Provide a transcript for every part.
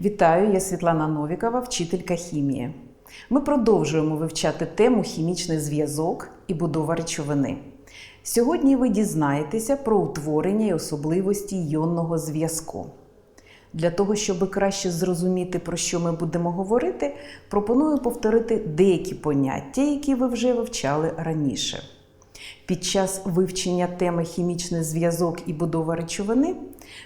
Вітаю, я Світлана Новікова, вчителька хімії. Ми продовжуємо вивчати тему хімічний зв'язок і будова речовини. Сьогодні ви дізнаєтеся про утворення і особливості йонного зв'язку. Для того, щоб краще зрозуміти, про що ми будемо говорити, пропоную повторити деякі поняття, які ви вже вивчали раніше. Під час вивчення теми хімічний зв'язок і будова речовини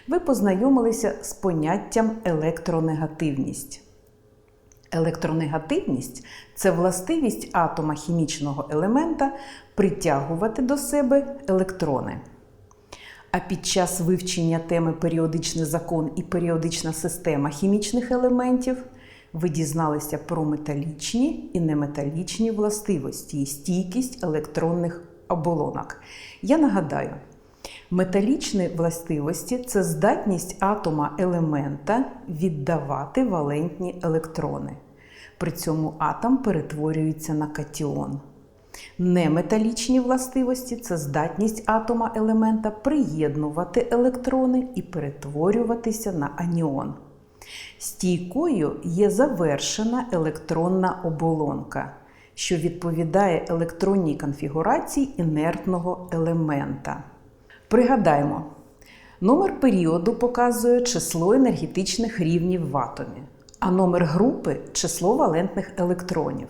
ви познайомилися з поняттям електронегативність. Електронегативність це властивість атома хімічного елемента притягувати до себе електрони. А під час вивчення теми періодичний закон і періодична система хімічних елементів ви дізналися про металічні і неметалічні властивості і стійкість електронних оболонок. Я нагадаю, металічні властивості це здатність атома елемента віддавати валентні електрони. При цьому атом перетворюється на катіон. Неметалічні властивості це здатність атома елемента приєднувати електрони і перетворюватися на аніон. Стійкою є завершена електронна оболонка, що відповідає електронній конфігурації інертного елемента. Пригадаймо, номер періоду показує число енергетичних рівнів в атомі, а номер групи число валентних електронів.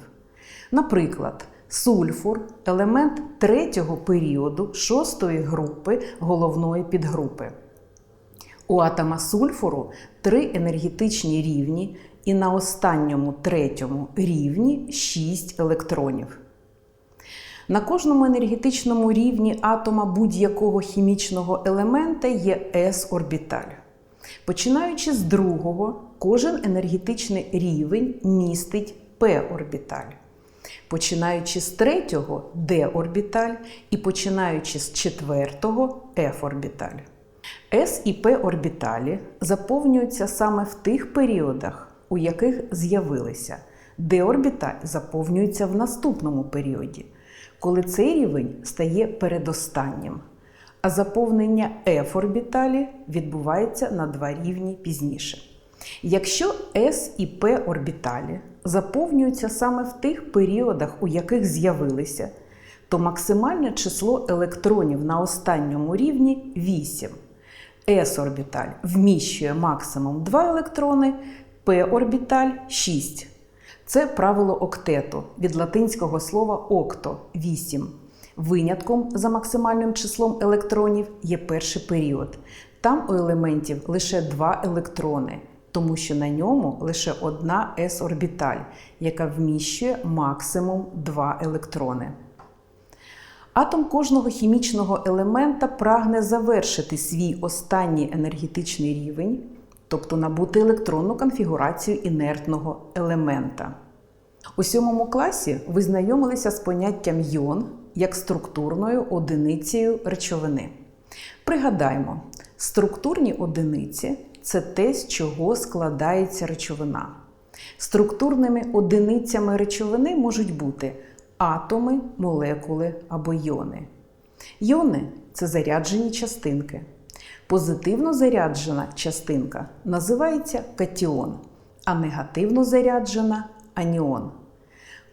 Наприклад, сульфур елемент третього періоду шостої групи головної підгрупи. У атома сульфуру три енергетичні рівні, і на останньому третьому рівні 6 електронів. На кожному енергетичному рівні атома будь-якого хімічного елемента є s-орбіталь. Починаючи з другого, кожен енергетичний рівень містить p-орбіталь. Починаючи з третього d-орбіталь і починаючи з четвертого f-орбіталь. S і P орбіталі заповнюються саме в тих періодах, у яких з'явилися. D-орбіталь заповнюється в наступному періоді, коли цей рівень стає передостаннім. А заповнення F-орбіталі відбувається на два рівні пізніше. Якщо S і P орбіталі заповнюються саме в тих періодах, у яких з'явилися, то максимальне число електронів на останньому рівні 8. S-орбіталь вміщує максимум 2 електрони, P-орбіталь 6. Це правило октету від латинського слова окто 8. Винятком за максимальним числом електронів є перший період. Там у елементів лише 2 електрони, тому що на ньому лише одна S-орбіталь, яка вміщує максимум 2 електрони. Атом кожного хімічного елемента прагне завершити свій останній енергетичний рівень, тобто набути електронну конфігурацію інертного елемента. У сьомому класі ви знайомилися з поняттям йон як структурною одиницею речовини. Пригадаймо, структурні одиниці це те, з чого складається речовина. Структурними одиницями речовини можуть бути атоми, молекули або йони. Йони це заряджені частинки. Позитивно заряджена частинка називається катіон, а негативно заряджена аніон.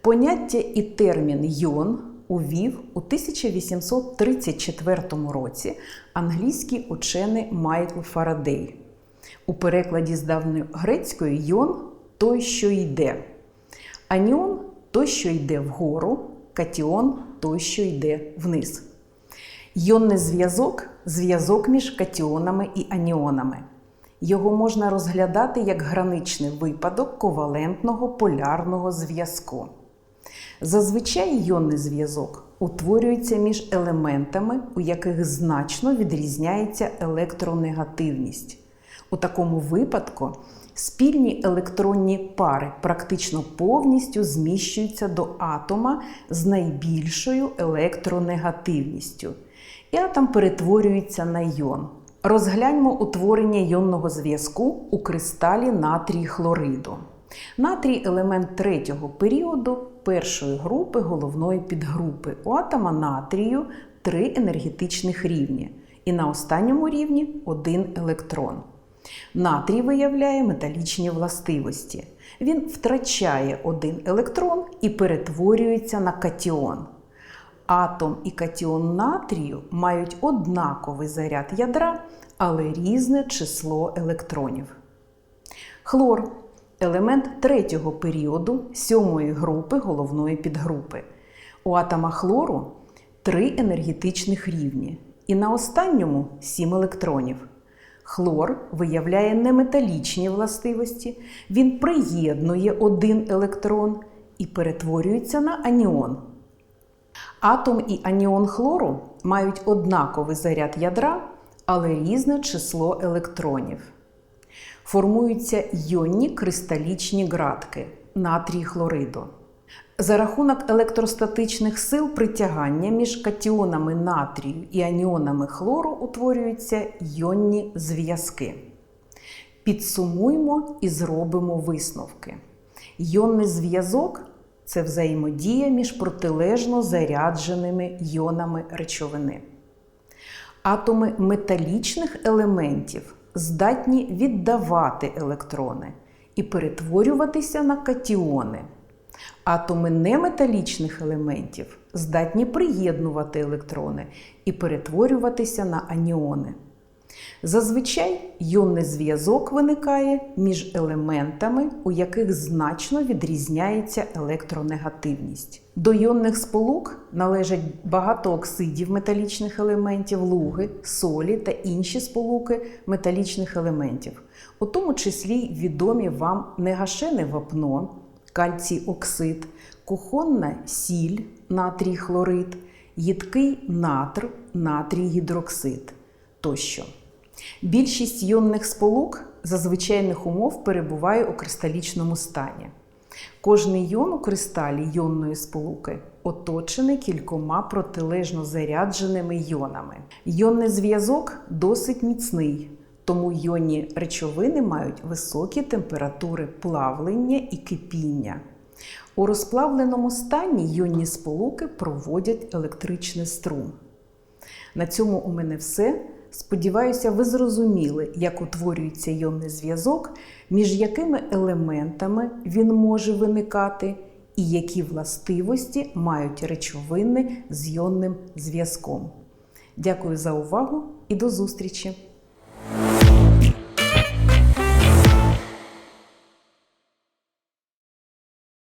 Поняття і термін йон увів у 1834 році англійський учений Майкл Фарадей. У перекладі з давньогрецької йон той, що йде. Аніон той, що йде вгору, катіон той, що йде вниз. Йонний зв'язок зв'язок між катіонами і аніонами. Його можна розглядати як граничний випадок ковалентного полярного зв'язку. Зазвичай йонний зв'язок утворюється між елементами, у яких значно відрізняється електронегативність. У такому випадку спільні електронні пари практично повністю зміщуються до атома з найбільшою електронегативністю. І атом перетворюється на йон. Розгляньмо утворення йонного зв'язку у кристалі натрій хлориду. Натрій елемент третього періоду першої групи головної підгрупи. У атома натрію три енергетичних рівні. І на останньому рівні один електрон. Натрій виявляє металічні властивості. Він втрачає один електрон і перетворюється на катіон. Атом і катіон натрію мають однаковий заряд ядра, але різне число електронів. Хлор елемент третього періоду сьомої групи головної підгрупи. У атома хлору три енергетичних рівні, і на останньому сім електронів. Хлор виявляє неметалічні властивості, він приєднує один електрон і перетворюється на аніон. Атом і аніон хлору мають однаковий заряд ядра, але різне число електронів. Формуються йонні кристалічні ґратки натрій хлориду. За рахунок електростатичних сил притягання між катіонами натрію і аніонами хлору утворюються йонні зв'язки. Підсумуймо і зробимо висновки. Йонний зв'язок це взаємодія між протилежно зарядженими йонами речовини. Атоми металічних елементів здатні віддавати електрони і перетворюватися на катіони. Атоми неметалічних елементів здатні приєднувати електрони і перетворюватися на аніони. Зазвичай йонний зв'язок виникає між елементами, у яких значно відрізняється електронегативність. До йонних сполук належать багато оксидів металічних елементів, луги, солі та інші сполуки металічних елементів, у тому числі відомі вам негашене вапно, кальцій оксид, кухонна сіль, натрій хлорид, їдкий натр, натрій гідроксид тощо. Більшість йонних сполук за звичайних умов перебуває у кристалічному стані. Кожний йон у кристалі йонної сполуки оточений кількома протилежно зарядженими йонами. Йонний зв'язок досить міцний, тому йонні речовини мають високі температури плавлення і кипіння. У розплавленому стані йонні сполуки проводять електричний струм. На цьому у мене все. Сподіваюся, ви зрозуміли, як утворюється йонний зв'язок, між якими елементами він може виникати, і які властивості мають речовини з йонним зв'язком. Дякую за увагу і до зустрічі!